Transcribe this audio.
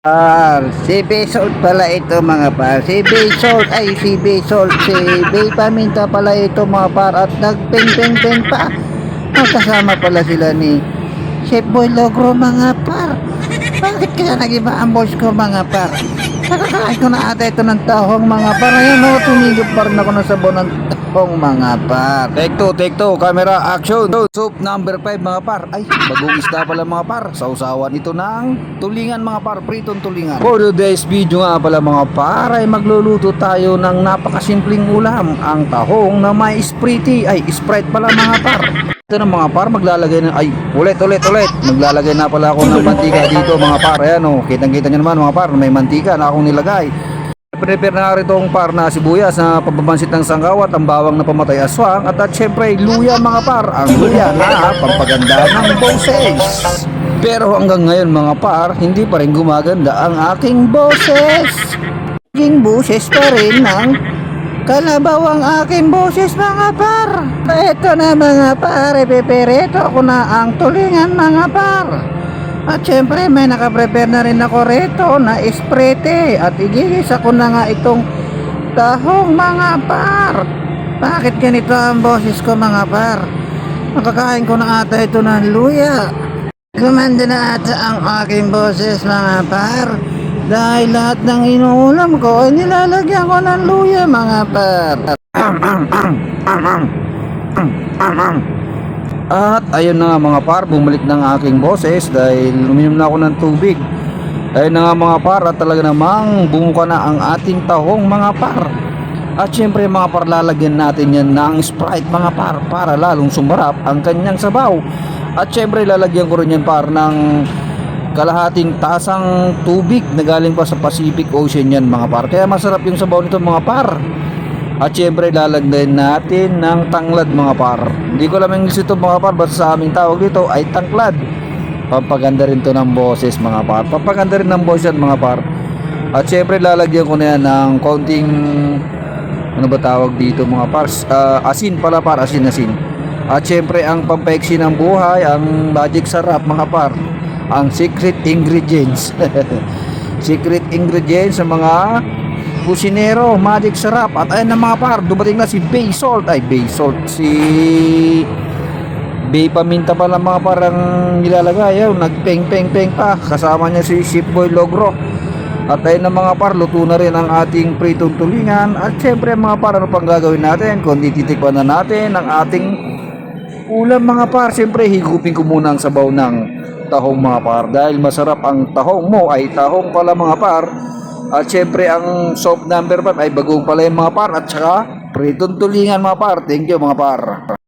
Par, si Salt pala ito mga par. Si Salt ay si Salt. Bay Paminta pala ito mga par. At nagpeng-peng-peng pa. Magkasama pala sila ni Chef Boy Logro mga par. Bakit kaya nag-iba ang voice ko mga par? Nakakain ko na ata ito ng tahong mga par. Ayan o, tumigil pa rin ako ng sabon ng tahong mga par. Take two, take two, camera, action! Soup number 5 mga par. Ay, bagong isda pala mga par. Sausawan ito ng tulingan mga par, pritong tulingan. For today's video nga pala mga par ay magluluto tayo ng napakasimpleng ulam. Ang tahong na may sprite, ay sprite pala mga par. Ito na mga par, maglalagay na, ay ulit ulit ulit. Maglalagay na pala ako ng mantika dito mga par. Ayan o, kitang kita nyo naman mga par, may mantika na akong nilagay. Prepare na itong par na sibuyas na pababansit ng sangkawat, ang bawang na pamatay aswang at at syempre luya mga par, ang luya na pampaganda ng boses. Pero hanggang ngayon mga par, hindi pa rin gumaganda ang aking boses. Naging buses pa rin ng kalabaw ang aking boses mga par. Ito na mga pare, pepereto ako na ang tulingan mga par. At syempre may nakaprepare na rin ako rito na esprete at igigisa ko na nga itong tahong mga par. Bakit ganito ang boses ko mga par? Nakakain ko na ata ito ng luya. Gumanda na ata ang aking boses mga par. Dahil lahat ng inuulam ko ay nilalagyan ko ng luya mga par. At ayun na nga mga par, bumalik ng aking boses dahil uminom na ako ng tubig. Ayun na nga mga par, at talaga namang bumuka na ang ating tahong mga par. At syempre mga par, lalagyan natin yan ng Sprite mga par para lalong sumarap ang kanyang sabaw. At syempre lalagyan ko rin yan par ng kalahating tasang tubig na galing pa sa Pacific Ocean yan mga par. Kaya masarap yung sabaw nito mga par. At syempre lalagyan natin ng tanglad mga par. Hindi ko alam yung ito mga par, basta sa aming tawag dito ay tanglad. Pampaganda rin to ng boses mga par. Pampaganda rin ng boses yan mga par. At syempre lalagyan ko na yan ng konting ano ba tawag dito mga par? Ah, asin pala par, asin asin. At syempre ang pampaiksi ng buhay, ang magic sarap mga par. Ang secret ingredients. secret ingredients sa mga kusinero, magic sarap. At ayun na mga par, dumating na si Bay Salt. Ay, Bay Salt. Si Bay Paminta pala mga parang nilalagay. Ayun, nagpeng-peng-peng pa. Kasama niya si Shipboy Logro. At ayun na mga par, luto na rin ang ating pritong tulingan. At syempre mga par, ano pang gagawin natin? Kundi titikman na natin ang ating ulam mga par. Syempre, higupin ko muna ang sabaw ng tahong mga par. Dahil masarap ang tahong mo ay tahong pala mga par. At syempre ang soap number 5 ay bagong pala yung mga par at saka pritong tulingan mga par. Thank you mga par.